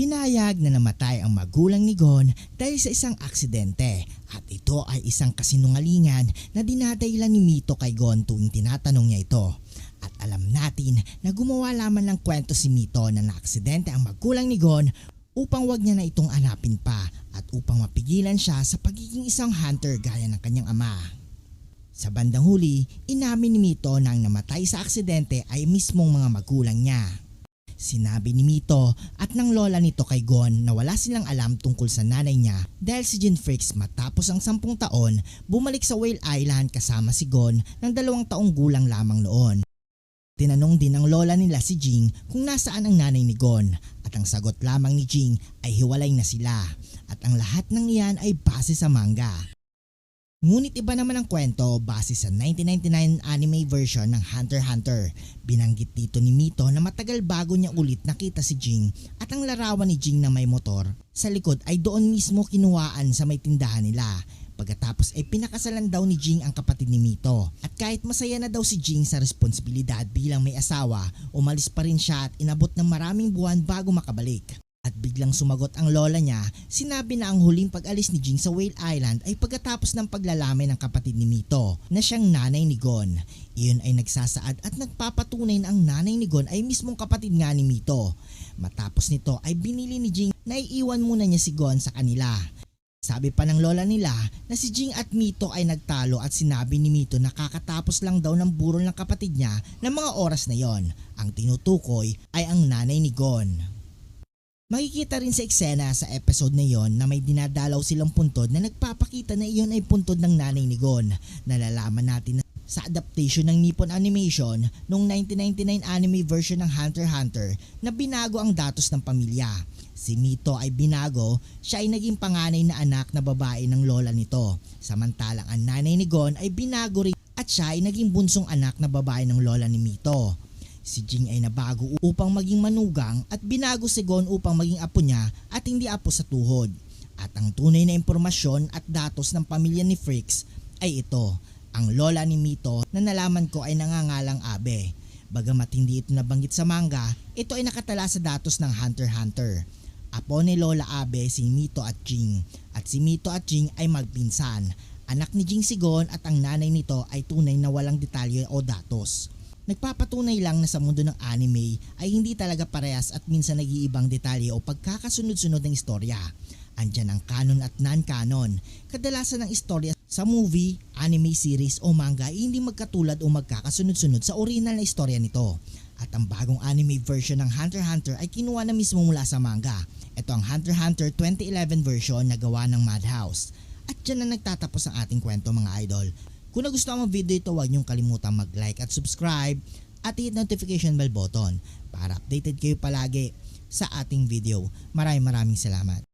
Pinayag na namatay ang magulang ni Gon dahil sa isang aksidente at ito ay isang kasinungalingan na dinadailan ni Mito kay Gon tuwing tinatanong niya ito. At alam natin na gumawa lamang ng kwento si Mito na naaksidente ang magulang ni Gon upang wag niya na itong hanapin pa at upang mapigilan siya sa pagiging isang hunter gaya ng kanyang ama. Sa bandang huli, inamin ni Mito na ang namatay sa aksidente ay mismong mga magulang niya. Sinabi ni Mito at ng lola nito kay Gon na wala silang alam tungkol sa nanay niya dahil si Jin Freaks matapos ang sampung taon bumalik sa Whale Island kasama si Gon ng dalawang taong gulang lamang noon. Tinanong din ng lola nila si Jing kung nasaan ang nanay ni Gon at ang sagot lamang ni Jing ay hiwalay na sila at ang lahat ng iyan ay base sa manga. Ngunit iba naman ang kwento base sa 1999 anime version ng Hunter x Hunter. Binanggit dito ni Mito na matagal bago niya ulit nakita si Jing at ang larawan ni Jing na may motor sa likod ay doon mismo kinuhaan sa may tindahan nila. Pagkatapos ay pinakasalan daw ni Jing ang kapatid ni Mito. At kahit masaya na daw si Jing sa responsibilidad bilang may asawa, umalis pa rin siya at inabot ng maraming buwan bago makabalik. Biglang sumagot ang lola niya, sinabi na ang huling pag-alis ni Jing sa Whale Island ay pagkatapos ng paglalamay ng kapatid ni Mito na siyang nanay ni Gon. Iyon ay nagsasaad at nagpapatunay na ang nanay ni Gon ay mismong kapatid nga ni Mito. Matapos nito ay binili ni Jing na iiwan muna niya si Gon sa kanila. Sabi pa ng lola nila na si Jing at Mito ay nagtalo at sinabi ni Mito na kakatapos lang daw ng burol ng kapatid niya ng mga oras na yon. Ang tinutukoy ay ang nanay ni Gon. Makikita rin sa eksena sa episode na yon na may dinadalaw silang puntod na nagpapakita na iyon ay puntod ng nanay ni Gon. Nalalaman natin na sa adaptation ng Nippon Animation noong 1999 anime version ng Hunter x Hunter na binago ang datos ng pamilya. Si Mito ay binago, siya ay naging panganay na anak na babae ng lola nito. Samantalang ang nanay ni Gon ay binago rin at siya ay naging bunsong anak na babae ng lola ni Mito. Si Jing ay nabago upang maging manugang at binago si Gon upang maging apo niya at hindi apo sa tuhod. At ang tunay na impormasyon at datos ng pamilya ni Freaks ay ito. Ang lola ni Mito na nalaman ko ay nangangalang Abe. Bagamat hindi ito nabanggit sa manga, ito ay nakatala sa datos ng Hunter x Hunter. Apo ni Lola Abe si Mito at Jing. At si Mito at Jing ay magpinsan. Anak ni Jing si Gon at ang nanay nito ay tunay na walang detalye o datos. Nagpapatunay lang na sa mundo ng anime ay hindi talaga parehas at minsan nag-iibang detalye o pagkakasunod-sunod ng istorya. Andyan ang canon at non-canon. Kadalasan ng istorya sa movie, anime series o manga ay hindi magkatulad o magkakasunod-sunod sa original na istorya nito. At ang bagong anime version ng Hunter x Hunter ay kinuha na mismo mula sa manga. Ito ang Hunter x Hunter 2011 version na gawa ng Madhouse. At dyan na nagtatapos ang ating kwento mga idol. Kung nagustuhan mo video ito, huwag niyong kalimutan mag-like at subscribe at hit notification bell button para updated kayo palagi sa ating video. Maraming maraming salamat.